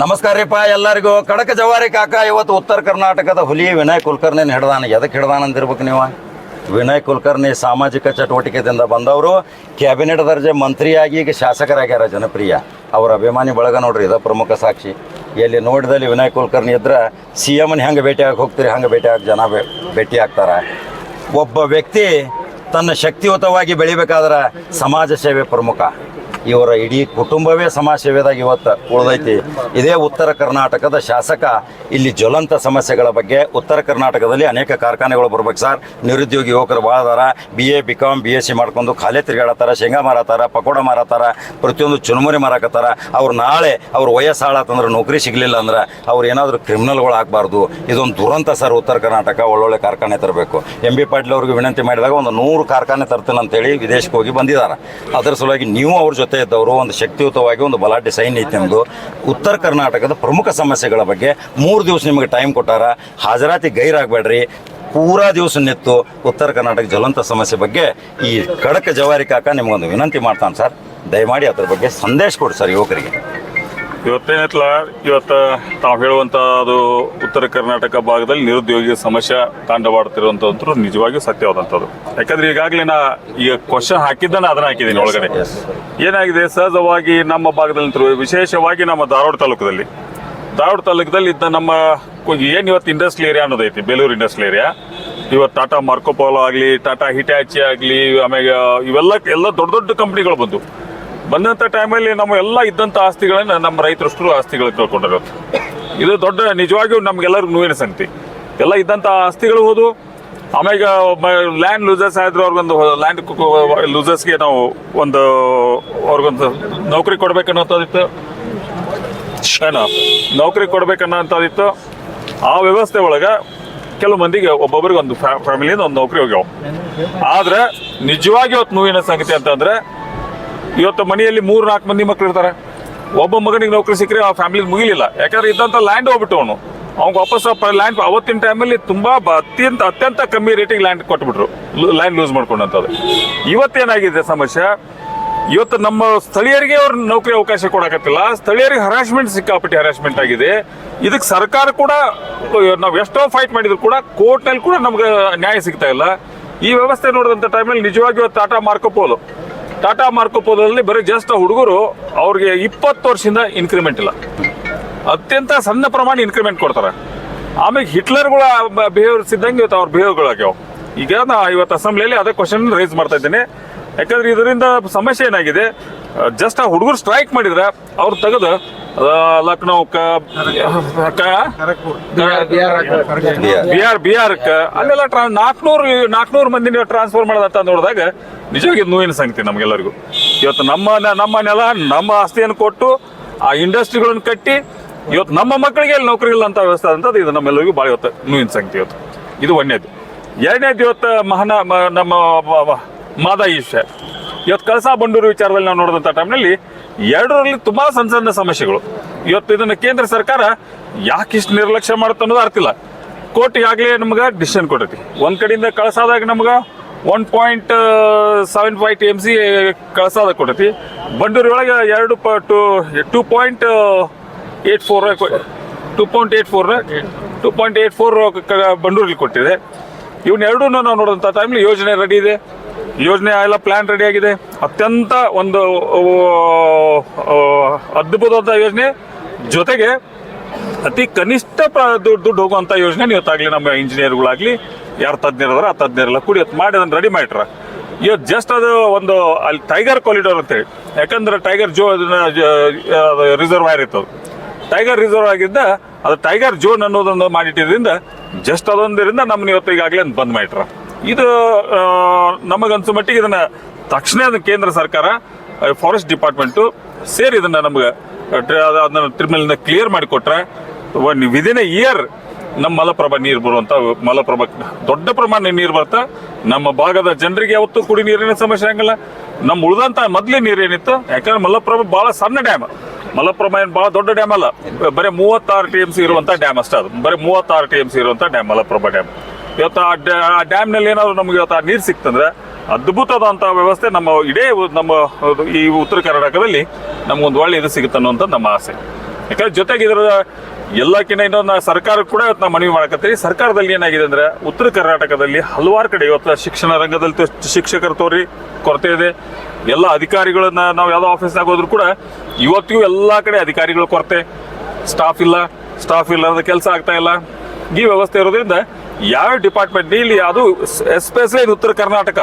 ನಮಸ್ಕಾರ ಎಲ್ಲರಿಗೂ. ಕಡಕ ಜವಾರಿ ಕಾಕ, ಇವತ್ತು ಉತ್ತರ ಕರ್ನಾಟಕದ ಹುಲಿ ವಿನಯ್ ಕುಲಕರ್ಣಿನ ಹಿಡ್ದಾನ. ಎದಕ್ಕೆ ಹಿಡ್ದಾನ ಅಂದಿರ್ಬೇಕು ನೀವು? ವಿನಯ್ ಕುಲಕರ್ಣಿ ಸಾಮಾಜಿಕ ಚಟುವಟಿಕೆದಿಂದ ಬಂದವರು. ಕ್ಯಾಬಿನೆಟ್ ದರ್ಜೆ ಮಂತ್ರಿಯಾಗಿ ಈಗ ಶಾಸಕರಾಗ್ಯಾರ ಜನಪ್ರಿಯ. ಅವರ ಅಭಿಮಾನಿ ಬಳಗ ನೋಡ್ರಿ, ಇದ ಪ್ರಮುಖ ಸಾಕ್ಷಿ. ಎಲ್ಲಿ ನೋಡಿದಲ್ಲಿ ವಿನಯ್ ಕುಲಕರ್ಣಿ ಇದ್ರೆ ಸಿ ಎಮ್ನ ಹೆಂಗೆ ಭೇಟಿಯಾಗಿ ಹೋಗ್ತೀರಿ, ಹಂಗೆ ಭೇಟಿಯಾಗಿ ಜನ ಭೇಟಿ ಆಗ್ತಾರೆ. ಒಬ್ಬ ವ್ಯಕ್ತಿ ತನ್ನ ಶಕ್ತಿಯುತವಾಗಿ ಬೆಳಿಬೇಕಾದ್ರೆ ಸಮಾಜ ಸೇವೆ ಪ್ರಮುಖ. ಇವರ ಇಡೀ ಕುಟುಂಬವೇ ಸಮಾಜ ಸೇವೆದಾಗ ಇವತ್ತು ಉಳಿದೈತಿ. ಇದೇ ಉತ್ತರ ಕರ್ನಾಟಕದ ಶಾಸಕ ಇಲ್ಲಿ ಜ್ವಲಂತ ಸಮಸ್ಯೆಗಳ ಬಗ್ಗೆ ಉತ್ತರ ಕರ್ನಾಟಕದಲ್ಲಿ ಅನೇಕ ಕಾರ್ಖಾನೆಗಳು ಬರ್ಬೇಕು ಸರ್. ನಿರುದ್ಯೋಗಿ ಯುವಕರು ಭಾಳ ಅದಾರ. B A B com B S C ಮಾಡ್ಕೊಂಡು ಖಾಲಿ ತಿರುಗಾಡತ್ತಾರ, ಶೇಂಗಾ ಮಾರತ್ತಾರ ಪಕೋಡ ಮಾರತ್ತಾರ ಪ್ರತಿಯೊಂದು ಚುರುಮುರಿ ಮಾರಾಕತ್ತಾರ. ಅವ್ರು ನಾಳೆ ಅವ್ರ ವಯಸ್ಸು ಹಾಳಾತಂದ್ರೆ ನೌಕರಿ ಸಿಗಲಿಲ್ಲ ಅಂದ್ರೆ ಅವ್ರು ಏನಾದರೂ ಕ್ರಿಮಿನಲ್ಗಳು ಆಗಬಾರ್ದು ಇದೊಂದು ದುರಂತ ಸರ್ ಉತ್ತರ ಕರ್ನಾಟಕ, ಒಳ್ಳೊಳ್ಳೆ ಕಾರ್ಖಾನೆ ತರಬೇಕು. ಎಂ ಬಿ ಪಾಟೀಲ್ ಅವ್ರಿಗೆ ವಿನಂತಿ ಮಾಡಿದಾಗ ಒಂದು ನೂರು ಕಾರ್ಖಾನೆ ತರ್ತೀನಿ ಅಂತೇಳಿ ವಿದೇಶಕ್ಕೆ ಹೋಗಿ ಬಂದಿದ್ದಾರೆ. ಅದರ ಸಲುವಾಗಿ ನೀವು ಅವ್ರ ಜೊತೆ ಇದ್ದವರು ಒಂದು ಶಕ್ತಿಯುತವಾಗಿ ಒಂದು ಬಲಾಢ್ಯ ಸೈನ್ಯ ಐತೆ ಎಂದು ಉತ್ತರ ಕರ್ನಾಟಕದ ಪ್ರಮುಖ ಸಮಸ್ಯೆಗಳ ಬಗ್ಗೆ ಮೂರು ದಿವಸ ನಿಮಗೆ ಟೈಮ್ ಕೊಟ್ಟಾರ. ಹಾಜರಾತಿ ಗೈರಾಗಬೇಡ್ರಿ. ಪೂರಾ ದಿವಸ ನಿತ್ತು ಉತ್ತರ ಕರ್ನಾಟಕ ಜ್ವಲಂತ ಸಮಸ್ಯೆ ಬಗ್ಗೆ ಈ ಖಡಕ ಜವಾರಿ ಕಾಕ ನಿಮಗೊಂದು ವಿನಂತಿ ಮಾಡ್ತಾನೆ ಸರ್. ದಯಮಾಡಿ ಅದ್ರ ಬಗ್ಗೆ ಸಂದೇಶ ಕೊಡಿ ಸರ್ ಯುವಕರಿಗೆ. ಇವತ್ತೇನೈತಲ್ಲ ಇವತ್ತು ತಾವು ಹೇಳುವಂತ ಅದು ಉತ್ತರ ಕರ್ನಾಟಕ ಭಾಗದಲ್ಲಿ ನಿರುದ್ಯೋಗಿ ಸಮಸ್ಯೆ ತಾಂಡವಾಡ್ತಿರುವಂತದ್ದು ನಿಜವಾಗಿಯೂ ಸತ್ಯವಾದಂಥದ್ದು ಯಾಕಂದ್ರೆ ಈಗಾಗಲೇ ನಾ ಈಗ ಕ್ವಶನ್ ಹಾಕಿದ್ದಾನೆ ಅದನ್ನ ಹಾಕಿದ್ದೀನಿ ಒಳಗಡೆ. ಏನಾಗಿದೆ? ಸಹಜವಾಗಿ ನಮ್ಮ ಭಾಗದಲ್ಲಿ ವಿಶೇಷವಾಗಿ ನಮ್ಮ ಧಾರವಾಡ ತಾಲೂಕದಲ್ಲಿ ಧಾರವಾಡ ತಾಲೂಕದಲ್ಲಿ ಇದ್ದ ನಮ್ಮ ಏನು ಏನ್ ಇವತ್ತು ಇಂಡಸ್ಟ್ರಿಯಲ್ ಏರಿಯಾ ಅನ್ನೋದೈತಿ? ಬೇಲೂರು ಇಂಡಸ್ಟ್ರಿಯಲ್ ಏರಿಯಾ ಇವತ್ತು ಟಾಟಾ ಮಾರ್ಕೋಪೋಲೋ ಆಗಲಿ ಟಾಟಾ ಹಿಟಾಚಿ ಆಗಲಿ ಆಮೇಲೆ ಇವೆಲ್ಲ ಎಲ್ಲ ದೊಡ್ಡ ದೊಡ್ಡ ಕಂಪ್ನಿಗಳು ಬಂದು ಬಂದಂಥ ಟೈಮಲ್ಲಿ ನಮ್ಮ ಎಲ್ಲ ಇದ್ದಂಥ ಆಸ್ತಿಗಳನ್ನ ನಮ್ಮ ರೈತರಷ್ಟು ಆಸ್ತಿಗಳು ಕಳ್ಕೊಂಡಿರೋದು ಇದು ದೊಡ್ಡ ನಿಜವಾಗಿಯೂ ನಮ್ಗೆಲ್ಲರಿಗೂ ನೋವಿನ ಸಂಗತಿ. ಎಲ್ಲ ಇದ್ದಂಥ ಆಸ್ತಿಗಳು ಹೋದು, ಆಮ್ಯಾಗ ಲ್ಯಾಂಡ್ ಲೂಸರ್ಸ್ ಆದ್ರೆ ಅವ್ರಿಗೊಂದು ಲ್ಯಾಂಡ್ ಲೂಸರ್ಸ್ಗೆ ನಾವು ಒಂದು ಅವ್ರಿಗೊಂದು ನೌಕರಿ ಕೊಡ್ಬೇಕನ್ನೋಂಥದ್ದಿತ್ತು ಏನೋ? ನೌಕರಿ ಕೊಡ್ಬೇಕನ್ನೋಂಥದ್ದಿತ್ತು ಆ ವ್ಯವಸ್ಥೆ ಒಳಗೆ ಕೆಲವು ಮಂದಿಗೆ ಒಬ್ಬೊಬ್ಬರಿಗೆ ಒಂದು ಫ್ಯಾಮಿಲಿಯಿಂದ ಒಂದು ನೌಕರಿ ಹೋಗ್ಯಾವ. ಆದ್ರೆ ನಿಜವಾಗಿ ಇವತ್ತು ನೋವಿನ ಸಂಗತಿ ಅಂತಂದ್ರೆ ಇವತ್ತು ಮನೆಯಲ್ಲಿ ಮೂರು ನಾಲ್ಕು ಮಂದಿ ಮಕ್ಳು ಇರ್ತಾರೆ. ಒಬ್ಬ ಮಗನಿಗೆ ನೌಕರಿ ಸಿಕ್ಕರೆ ಆ ಫ್ಯಾಮಿಲಿ ಮುಗಿಲಿಲ್ಲ. ಯಾಕಂದ್ರೆ ಇದ್ದಂತ ಲ್ಯಾಂಡ್ ಹೋಗ್ಬಿಟ್ಟು ಅವನು. ಅವ್ನಿಗೆ ವಾಪಸ್ ಲ್ಯಾಂಡ್ ಅವತ್ತಿನ ಟೈಮಲ್ಲಿ ತುಂಬಾ ಅತ್ಯಂತ ಅತ್ಯಂತ ಕಮ್ಮಿ ರೇಟಿಗೆ ಲ್ಯಾಂಡ್ ಕೊಟ್ಬಿಟ್ರು. ಲ್ಯಾಂಡ್ ಲೂಸ್ ಮಾಡ್ಕೊಂಡಂಥದ್ದು ಇವತ್ತೇನಾಗಿದೆ ಸಮಸ್ಯೆ? ಇವತ್ತು ನಮ್ಮ ಸ್ಥಳೀಯರಿಗೆ ಅವ್ರ ನೌಕರಿ ಅವಕಾಶ ಕೊಡಕತ್ತಿಲ್ಲ. ಸ್ಥಳೀಯರಿಗೆ ಹರಾಸ್ಮೆಂಟ್ ಸಿಕ್ಕಾಪಟ್ಟಿ ಹರಾಸ್ಮೆಂಟ್ ಆಗಿದೆ. ಇದಕ್ಕೆ ಸರ್ಕಾರ ಕೂಡ, ನಾವು ಎಷ್ಟೋ ಫೈಟ್ ಮಾಡಿದ್ರು ಕೂಡ ಕೋರ್ಟ್ನಲ್ಲಿ ಕೂಡ ನಮ್ಗೆ ನ್ಯಾಯ ಸಿಗ್ತಾ ಇಲ್ಲ. ಈ ವ್ಯವಸ್ಥೆ ನೋಡಿದಂಥ ಟೈಮಲ್ಲಿ ಇವತ್ತು ಟಾಟಾ ಮಾರ್ಕೋಪೋಲು ಟಾಟಾ ಮಾರ್ಕೋಪೋದಲ್ಲಿ ಬರೀ ಜಸ್ಟ್ ಹುಡುಗರು ಅವ್ರಿಗೆ ಇಪ್ಪತ್ತು ವರ್ಷದಿಂದ ಇನ್ಕ್ರಿಮೆಂಟ್ ಇಲ್ಲ. ಅತ್ಯಂತ ಸಣ್ಣ ಪ್ರಮಾಣ ಇನ್ಕ್ರಿಮೆಂಟ್ ಕೊಡ್ತಾರೆ. ಆಮೇಲೆ ಹಿಟ್ಲರ್ಗಳ ಬಿಹೇವಿಯರ್ಸ್ ಇದ್ದಂಗೆ ಇವತ್ತು ಅವ್ರ ಬಿಹೇವ್ಗಳಾಗ್ಯಾವ ಈಗ ನಾ ಇವತ್ತು ಅಸೆಂಬ್ಲಿಯಲ್ಲಿ ಅದೇ ಕ್ವಶನ್ ರೈಸ್ ಮಾಡ್ತಾ ಇದ್ದೇನೆ. ಯಾಕಂದ್ರೆ ಇದರಿಂದ ಸಮಸ್ಯೆ ಏನಾಗಿದೆ? ಜಸ್ಟ್ ಆ ಹುಡುಗರು ಸ್ಟ್ರೈಕ್ ಮಾಡಿದ್ರೆ ಅವ್ರು ತೆಗೆದು ಲಕ್ನೋ ಬಿಹಾರ್ ಬಿಹಾರ್ ಅಲ್ಲೆಲ್ಲ ನಾಲ್ಕನೂರು ನಾಲ್ಕನೂರು ಮಂದಿ ಟ್ರಾನ್ಸ್ಫರ್ ಮಾಡೋದಂತ ನೋಡಿದಾಗ ನಿಜವಾಗಿ ನೋವಿನ ಸಂಗತಿ ನಮಗೆಲ್ಲರಿಗೂ. ಇವತ್ತು ನಮ್ಮ ನಮ್ಮ ನೆಲ, ನಮ್ಮ ಆಸ್ತಿಯನ್ನು ಕೊಟ್ಟು, ಆ ಇಂಡಸ್ಟ್ರಿಗಳನ್ನು ಕಟ್ಟಿ, ಇವತ್ತು ನಮ್ಮ ಮಕ್ಕಳಿಗೆ ಅಲ್ಲಿ ನೌಕರಿ ಇಲ್ಲ ಅಂತ ವ್ಯವಸ್ಥೆ ಅಂತದ್ದು ಇದು ನಮ್ಮೆಲ್ಲರಿಗೂ ಭಾಳ ಇವತ್ತು ನೋವಿನ ಸಂಗತಿ ಇವತ್ತು. ಇದು ಒಂದೇದು ಎರಡನೇದು ಇವತ್ತು ಮಹನ ನಮ್ಮ ಮ- ಮ- ಮಾದಾಯಿ ಇವತ್ತು ಕಳಸಾ ಬಂಡೂರು ವಿಚಾರದಲ್ಲಿ ನಾವು ನೋಡಿದಂಥ ಟೈಮ್ನಲ್ಲಿ ಎರಡರಲ್ಲಿ ತುಂಬ ಸಣ್ಣ ಸಣ್ಣ ಸಮಸ್ಯೆಗಳು. ಇವತ್ತು ಇದನ್ನು ಕೇಂದ್ರ ಸರ್ಕಾರ ಯಾಕೆ ಇಷ್ಟು ನಿರ್ಲಕ್ಷ್ಯ ಮಾಡುತ್ತೆ ಅನ್ನೋದು ಅರ್ಥಿಲ್ಲ ಕೋರ್ಟ್ ಆಗಲೇ ನಮ್ಗೆ ಡಿಸಿಷನ್ ಕೊಟ್ಟೈತಿ ಒಂದು ಕಡೆಯಿಂದ ಕಳಸಾದಾಗ ನಮ್ಗೆ one point seven five T M C ಕಳಸಾದ ಕೊಟ್ಟೈತಿ ಬಂಡೂರಿ ಒಳಗೆ ಎರಡು ಪ, two, two point eight four two point eight four two point eight four ಬಂಡೂರಲ್ಲಿ ಕೊಟ್ಟಿದೆ. ಇವನ್ನೆರಡೂ ನಾವು ನೋಡಿದಂಥ ಟೈಮ್ಲಿ ಯೋಜನೆ ರೆಡಿ ಇದೆ. ಯೋಜನೆ ಎಲ್ಲ ರೆಡಿ ಆಗಿದೆ. ಅತ್ಯಂತ ಒಂದು ಅದ್ಭುತವಾದ ಯೋಜನೆ. ಜೊತೆಗೆ ಅತಿ ಕನಿಷ್ಠ ದುಡ್ಡು ಹೋಗುವಂತ ಯೋಜನೆ ಇವತ್ತಾಗ್ಲಿ ನಮ್ಮ ಇಂಜಿನಿಯರ್ಗಳಾಗ್ಲಿ ಯಾರು ತಜ್ಞರ ಆ ತಜ್ಞರೆಲ್ಲ ಕೂಡಿ ಮಾಡಿ ಅದನ್ನ ರೆಡಿ ಮಾಡಿಟ್ರ. ಇವತ್ತು ಜಸ್ಟ್ ಅದು ಒಂದು ಅಲ್ಲಿ ಟೈಗರ್ ಕಾರಿಡಾರ್ ಅಂತೇಳಿ. ಯಾಕಂದ್ರೆ ಟೈಗರ್ ಜೋ ರಿಸರ್ವ್ ಅದು. ಟೈಗರ್ ರಿಸರ್ವ್ ಆಗಿದ್ದ, ಅದು ಟೈಗರ್ ಜೋನ್ ಅನ್ನೋದೊಂದು ಮಾಡಿಟ್ಟಿದ್ರಿಂದ ಜಸ್ಟ್ ಅದೊಂದರಿಂದ ನಮ್ಮನ್ನ ಇವತ್ತು ಈಗಾಗಲೇ ಬಂದ್ ಮಾಡಿಟ್ರ. ಇದು ನಮಗನ್ಸೋ ಮಟ್ಟಿಗೆ ಇದನ್ನ ತಕ್ಷಣ ಅದನ್ನ ಕೇಂದ್ರ ಸರ್ಕಾರ ಫಾರೆಸ್ಟ್ ಡಿಪಾರ್ಟ್ಮೆಂಟು ಸೇರಿ ಇದನ್ನ ನಮ್ಗೆ ಅದನ್ನ ಟ್ರಿಬ್ಯುನಲ್ನ ಕ್ಲಿಯರ್ ಮಾಡಿಕೊಟ್ರೆ ವಿದಿನ್ ಎ ಇಯರ್ ನಮ್ಮ ಮಲಪ್ರಭಾ ನೀರು ಬರುವಂತ, ಮಲಪ್ರಭಾ ದೊಡ್ಡ ಪ್ರಮಾಣ ನೀರು ಬರ್ತಾ ನಮ್ಮ ಭಾಗದ ಜನರಿಗೆ ಯಾವತ್ತೂ ಕುಡಿ ನೀರಿನ ಸಮಸ್ಯೆ ಆಗಲ್ಲ ನಮ್ಮ ಉಳಿದಂತ ಮೊದ್ಲೇ ನೀರು ಏನಿತ್ತು, ಯಾಕಂದ್ರೆ ಮಲಪ್ರಭಾ ಬಹಳ ಸಣ್ಣ ಡ್ಯಾಮ್ ಮಲಪ್ರಭಾ ಏನು ಬಹಳ ದೊಡ್ಡ ಡ್ಯಾಮ್ ಅಲ್ಲ, ಬರೀ ಮೂವತ್ತಾರು ಟಿ ಎಂ ಸಿ ಇರುವಂತ ಡ್ಯಾಮ್ ಅಷ್ಟೇ ಅದು. ಬರೀ ಮೂವತ್ತಾರು ಟಿ ಎಂ ಸಿ ಇರುವಂತ ಡ್ಯಾಮ್ ಮಲಪ್ರಭಾ ಡ್ಯಾಮ್ ಇವತ್ತು ಆ ಡ್ಯಾ- ಆ ಡ್ಯಾಮ್ನಲ್ಲಿ ಏನಾದರೂ ನಮ್ಗೆ ಇವತ್ತು ಆ ನೀರು ಸಿಕ್ತಂದ್ರೆ ಅದ್ಭುತವಾದಂಥ ವ್ಯವಸ್ಥೆ ನಮ್ಮ ಇಡೇ ನಮ್ಮ ಈ ಉತ್ತರ ಕರ್ನಾಟಕದಲ್ಲಿ ನಮ್ಗೊಂದು ಒಳ್ಳೆ ಇದು ಸಿಗುತ್ತೆ ಅನ್ನುವಂಥದ್ದು ನಮ್ಮ ಆಸೆ. ಯಾಕಂದ್ರೆ ಜೊತೆಗೆ ಇದರ ಎಲ್ಲಕ್ಕಿಂತ ಇನ್ನೊಂದು ಸರ್ಕಾರ ಕೂಡ ಇವತ್ತು ನಾವು ಮನವಿ ಮಾಡಕತ್ತೀವಿ ಸರ್ಕಾರದಲ್ಲಿ ಏನಾಗಿದೆ ಅಂದ್ರೆ ಉತ್ತರ ಕರ್ನಾಟಕದಲ್ಲಿ ಹಲವಾರು ಕಡೆ ಇವತ್ತು ಶಿಕ್ಷಣ ರಂಗದಲ್ಲಿ ಶಿಕ್ಷಕರು ಶಿಕ್ಷಕರ ತೋರಿ ಕೊರತೆ ಇದೆ. ಎಲ್ಲ ಅಧಿಕಾರಿಗಳನ್ನ ನಾವು ಯಾವುದೋ ಆಫೀಸ್ನಾಗ ಹೋದ್ರು ಕೂಡ ಇವತ್ತಿಗೂ ಎಲ್ಲ ಕಡೆ ಅಧಿಕಾರಿಗಳ ಕೊರತೆ. ಸ್ಟಾಫ್ ಇಲ್ಲ, ಸ್ಟಾಫ್ ಇಲ್ಲದ ಕೆಲಸ ಆಗ್ತಾ ಇಲ್ಲ. ಈ ವ್ಯವಸ್ಥೆ ಇರೋದ್ರಿಂದ ಯಾವ ಡಿಪಾರ್ಟ್ಮೆಂಟ್ ಇಲ್ಲಿ ಅದು ಎಸ್ಪೆಷಲಿ ಉತ್ತರ ಕರ್ನಾಟಕ.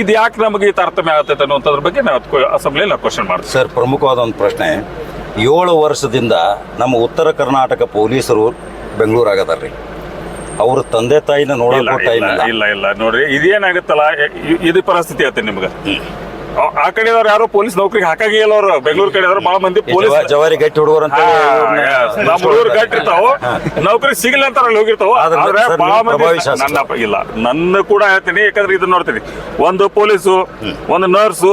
ಇದು ಯಾಕೆ ನಮಗೆ ಈ ತಾರತಮ್ಯ ಆಗುತ್ತೆ ಅನ್ನುವಂಥದ್ರ ಬಗ್ಗೆ ನಾವು ಅಸೆಂಬ್ಲಿಯಲ್ಲಿ ನಾವು ಕ್ವಶನ್ ಮಾಡ್ತೀವಿ. ಸರ್ ಪ್ರಮುಖವಾದ ಒಂದು ಪ್ರಶ್ನೆ. ಏಳು ವರ್ಷದಿಂದ ನಮ್ಮ ಉತ್ತರ ಕರ್ನಾಟಕ ಪೊಲೀಸರು ಬೆಂಗಳೂರು ಆಗದಾರ್ರಿ ಅವ್ರ ತಂದೆ ತಾಯಿನ ನೋಡಿಲ್ಲ ಇಲ್ಲ ಇಲ್ಲ ನೋಡ್ರಿ ಇದೇನಾಗುತ್ತಲ್ಲ ಇದು ಪರಿಸ್ಥಿತಿ ಆಗುತ್ತೆ ನಿಮ್ಗೆ. ಆ- ಕಡೆ ಯಾರು ಪೊಲೀಸ್ ನೌಕರಿಗೆ ಹಾಕಾಗಿ ಅವ್ರು. ಬೆಂಗಳೂರು ಕಡೆದವ್ರು ಬಹಳ ಮಂದಿ ಪೊಲೀಸ್ ಜವಾರಿ ಗಟ್ಟಿ ಹುಡುಗರು ಅಂತ ನಮ್ಮ ಹುಡುಗರು ಗಟ್ಟಿರ್ತಾವ ನೌಕರಿ ಸಿಗಲ್ಲ ಅಂತ ಅಲ್ಲಿ ಹೋಗಿರ್ತಾವ ಆದ್ರೆ ಬಹಳ ಮಂದಿ ನನ್ನ ಇಲ್ಲ ನನ್ನ ಕೂಡ ಹೇಳ್ತೀನಿ ಯಾಕಂದ್ರೆ ಇದನ್ನ ನೋಡ್ತೀನಿ. ಒಂದು ಪೊಲೀಸು ಒಂದು ನರ್ಸು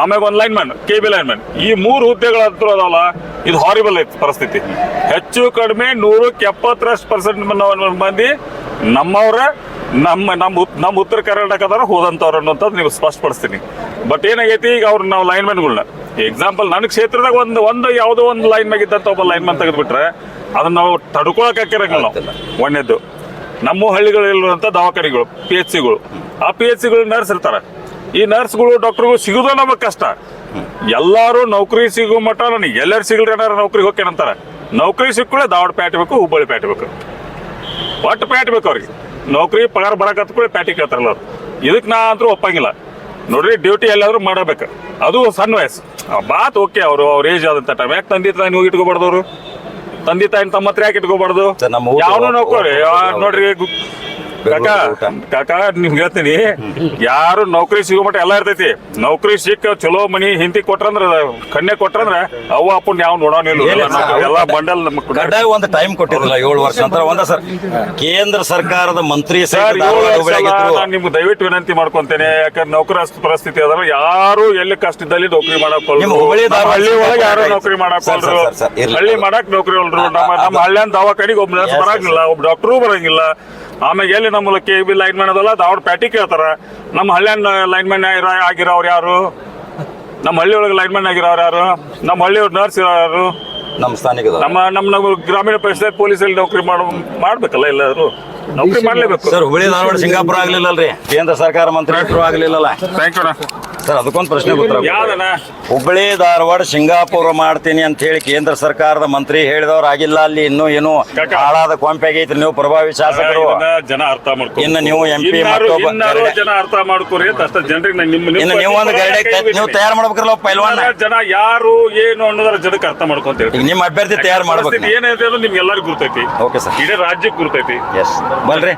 ಆಮೇಲೆ ಒಂದು line man K B line man. ಈ ಮೂರು ಹುದ್ದೆಗಳಂತೂ ಅದಾವಲ್ಲ ಇದು ಹಾರಿಬಲ್ ಐತಿ ಪರಿಸ್ಥಿತಿ. ಹೆಚ್ಚು ಕಡಿಮೆ ನೂರಕ್ಕೆ ಎಪ್ಪತ್ತರಷ್ಟು ಪರ್ಸೆಂಟ್ ಮಂದಿ ನಮ್ಮವ್ರ ನಮ್ಮ ನಮ್ಮ ನಮ್ಮ ಉತ್ತರ ಕರ್ನಾಟಕದವ್ರು ಹೋದಂಥವ್ರು ಅನ್ನೋಂಥದ್ದು ನೀವು ಸ್ಪಷ್ಟಪಡಿಸ್ತೀನಿ. ಬಟ್ ಏನಾಗೈತಿ, ಈಗ ಅವ್ರು ನಾವು ಲೈನ್ ಮ್ಯಾನ್ಗಳನ್ನ ಎಕ್ಸಾಂಪಲ್ ನನ್ನ ಕ್ಷೇತ್ರದಾಗ ಒಂದು ಒಂದು ಯಾವುದೋ ಒಂದು ಲೈನ್ ಮ್ಯಾಗ ಇದ್ದಂತ ಒಬ್ಬ ಲೈನ್ ಮ್ಯಾನ್ ತೆಗೆದ್ಬಿಟ್ರೆ, ಅದನ್ನ ನಾವು ತಡ್ಕೊಳಕ್ ಹಾಕಿರಂಗಿಲ್ಲ ನಾವು. ಒಂದೇದ್ದು ನಮ್ಮ ಹಳ್ಳಿಗಳಿರುವಂತ ದವಾಖಾನೆಗಳು ಪಿ ಎಚ್ ಸಿಗಳು ಆ ಪಿ ಎಚ್ ಸಿಗಳು ನರ್ಸ್ ಇರ್ತಾರೆ. ಈ ನರ್ಸ್ಗಳು ಡಾಕ್ಟರ್ಗಳು ಸಿಗೋದು ನಮಗೆ ಕಷ್ಟ. ಎಲ್ಲಾರು ನೌಕರಿ ಸಿಗೋ ಮಟ್ಟ, ನನಗೆ ಎಲ್ಲರೂ ಸಿಗಲ್ರಿ ಏನಾರ ನೌಕರಿ ಅಂತಾರೆ. ನೌಕರಿ ಸಿಕ್ಕಳೆ ದಾವಡ್ ಪ್ಯಾಟ್ ಬೇಕು, ಹುಬ್ಬಳ್ಳಿ ಪ್ಯಾಟ್ ಬೇಕು. ಒಟ್ಟು ಪ್ಯಾಟ್ ಬೇಕು ಅವ್ರಿಗೆ. ನೌಕರಿ ಪಗಾರ ಬರಕತ್ತ ಕೂಡ ಪ್ಯಾಟಿ ಕೇಳ್ತಾರಲ್ಲ ಅವ್ರು. ಇದಕ್ಕೆ ನಾ ಅಂತೂ ಒಪ್ಪಂಗಿಲ್ಲ. ನೋಡ್ರಿ ಡ್ಯೂಟಿ ಎಲ್ಲಾದ್ರೂ ಮಾಡಬೇಕು. ಅದು ಸಣ್ಣ ವಯಸ್ಸು. ಬಾತ್ ಓಕೆ ಅವರು ಅವ್ರ ಏಜ್ ಆದಂತ ಟೈಮ್ ಯಾಕೆ ತಂದೆ ತಾಯಿ ಹೋಗಿ ಇಟ್ಕೋಬಾರ್ದವ್ರು ತಂದೆ ತಾಯಿ ತಮ್ಮ ಹತ್ರ ಯಾಕೆ ಇಟ್ಕೋಬಾರ್ದು? ಯಾವನು ನೋಡ್ರಿ ಕಾಕ. ನಿಮ್ಗೆ ಹೇಳ್ತೀನಿ. ಯಾರು ನೌಕರಿ ಸಿಗೋ ಮಟ್ಟ ಎಲ್ಲ ಇರ್ತೈತಿ. ನೌಕರಿ ಸಿಕ್ಕ ಚಲೋ ಮನಿ ಹಿಂತಿ ಕೊಟ್ರಂದ್ರ ಕನ್ಯೆ ಕೊಟ್ರಂದ್ರ ಅವ್ವ ಅಪ್ಪನ್ ಯಾವ ನೋಡೋಣ ಒಂದ್ ಎಲ್ಲ ಬಂಡಲ್ ನಮ್ಮ ಕಡ್ಡಾಯ ಒಂದು ಟೈಮ್ ಕೊಟ್ಟಿದ್ದಿಲ್ಲ ಏಳು ವರ್ಷ ನಂತರ ಒಂದ ಸರ್. ಕೇಂದ್ರ ಸರ್ಕಾರದ ಮಂತ್ರಿ ಸರ್ ನಾನು ನಿಮ್ಗೆ ದಯವಿಟ್ಟು ವಿನಂತಿ ಮಾಡ್ಕೊಂತೇನೆ. ಯಾಕಂದ್ರೆ ನೌಕರ ಪರಿಸ್ಥಿತಿ ಅದ್ರ ಯಾರು ಎಲ್ಲಿ ಕಷ್ಟ ಇದ್ದಲ್ಲಿ ನೌಕರಿ ಮಾಡಕ್ ಹಳ್ಳಿ ಒಳಗೆ ಯಾರು ನೌಕರಿ ಮಾಡಕ್. ಹಳ್ಳಿ ಮಾಡಕ್ ನೌಕರಿ ಹೊಲ್ರು ನಮ್ಮ ನಮ್ಮ ಹಳ್ಳಿಯನ್ ದವಾಖಾನಿಗೆ ಒಬ್ಬ ನರ್ಸ್ ಬರಂಗಿಲ್ಲ ಒಬ್ಬ ಡಾಕ್ಟ್ರು ಬರಂಗಿಲ್ಲ. ಆಮೇಲೆ ಎಲ್ಲಿ ನಮ್ಮ ಕೆ ಬಿ ಲೈನ್ ಮ್ಯಾನ್ ಅದಲ್ಲ ದಾವಡ್ ಪ್ಯಾಟಿ ಕೇಳ್ತಾರ. ನಮ್ಮ ಹಳ್ಳಿಯ ಲೈನ್ ಮ್ಯಾನ್ ಆಗಿರೋರು ಯಾರು? ನಮ್ಮ ಹಳ್ಳಿ ಒಳಗೆ ಲೈನ್ ಮ್ಯಾನ್ ಆಗಿರೋರು ಯಾರು? ನಮ್ಮ ಹಳ್ಳಿ ನರ್ಸ್ ಯಾರು? ನಮ್ಮ ಸ್ಥಾನಿಕ ನಮ್ಮ ನಮ್ಮ ನಮ್ಮ ಗ್ರಾಮೀಣ ಪರಿಸರ ಪೊಲೀಸಲ್ಲಿ ನೌಕರಿ ಮಾಡ ಮಾಡ್ಬೇಕಲ್ಲ ಎಲ್ಲರೂ ನೌಕರಿ ಮಾಡ್ಲೇಬೇಕು. ಸರ್ ಹುಳಿ ಧಾರವಾಡ ಸಿಂಗಾಪುರ ಆಗ್ಲಿಲ್ಲಲ್ರಿ. ಕೇಂದ್ರ ಸರ್ಕಾರ ಮಂತ್ರಿ ಆಗ್ಲಿಲ್ಲಲ್ಲ. ಥ್ಯಾಂಕ್ ಯು ಸರ್ ಅದಕ್ಕೊಂದು ಪ್ರಶ್ನೆ ಗೊತ್ತಾಗ ಹುಬ್ಬಳ್ಳಿ ಧಾರವಾಡ ಸಿಂಗಾಪುರ ಮಾಡ್ತೀನಿ ಅಂತ ಹೇಳಿ ಕೇಂದ್ರ ಸರ್ಕಾರದ ಮಂತ್ರಿ ಹೇಳಿದವ್ರು ಆಗಿಲ್ಲ. ಅಲ್ಲಿ ಇನ್ನು ಏನು. ಹಾಳಾದ ಕೊಂಪೆ ಆಗೈತ್ರಿ. ನೀವು ಪ್ರಭಾವಿ ಶಾಸಕರು. ಜನ ಅರ್ಥ ಮಾಡ್ಕೊ ಇನ್ನು ನೀವು ಎಂ ಪಿ ಜನ ಅರ್ಥ ಮಾಡ್ಕೊರಿ ಅಷ್ಟ. ಜನರಿಗೆ ಇನ್ನು ನೀವು ಒಂದು ಗರಡೆ ನೀವು. ತಯಾರು ಮಾಡ್ಬೇಕಲ್ಲ ಪೈಲ್ವಾನ. ಜನ ಯಾರು ಏನು ಅನ್ನೋದ್ರ ಜನಕ್ಕೆ ಅರ್ಥ ಮಾಡ್ಕೊಂತ ಈಗ ನಿಮ್ಮ ಅಭ್ಯರ್ಥಿ ತಯಾರು ಮಾಡ್ಬೇಕು ಏನಿದೆ ನಿಮ್ಗೆ ಎಲ್ಲರಿಗೂ ಗುರ್ತೈತಿ. Okay sir. ಇಡೀ ರಾಜ್ಯಕ್ಕೆ ಗುರ್ತೈತಿ. ಎಸ್ ಬಲ್ರಿ